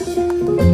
감사합니다.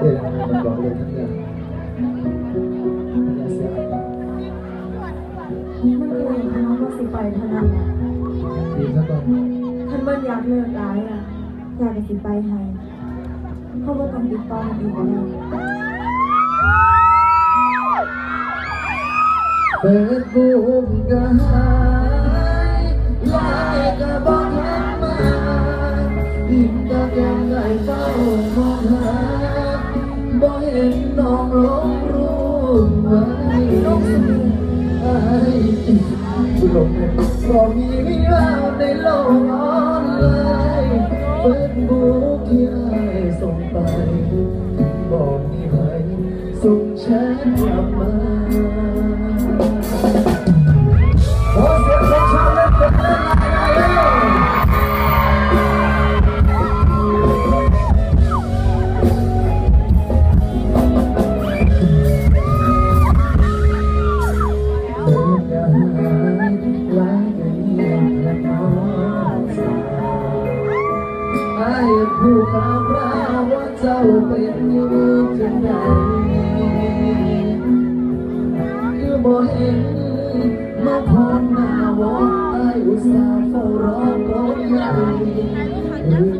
เด็กมันบอกเลยทั้นั้อย่สิไปท่อนท่านเบิ้ลอยากเลิกร้ายอะอยากจะสิไปให้เพราะว่าต้องติดต่อมันอีกแล้วเปิดบุญกายล่กระบอก หลงก็มีวิวาในโลกออนไลน์เฟซบุ๊กที่ไอส่งไป บอกนี่ส่งแชทกลับมา ผู้กล่าวว่าเจ้าเป็นอยู่จังใดคือบ่เห็นมาพรหนวอไออุตสาห์เฝ้ารอก็ยัง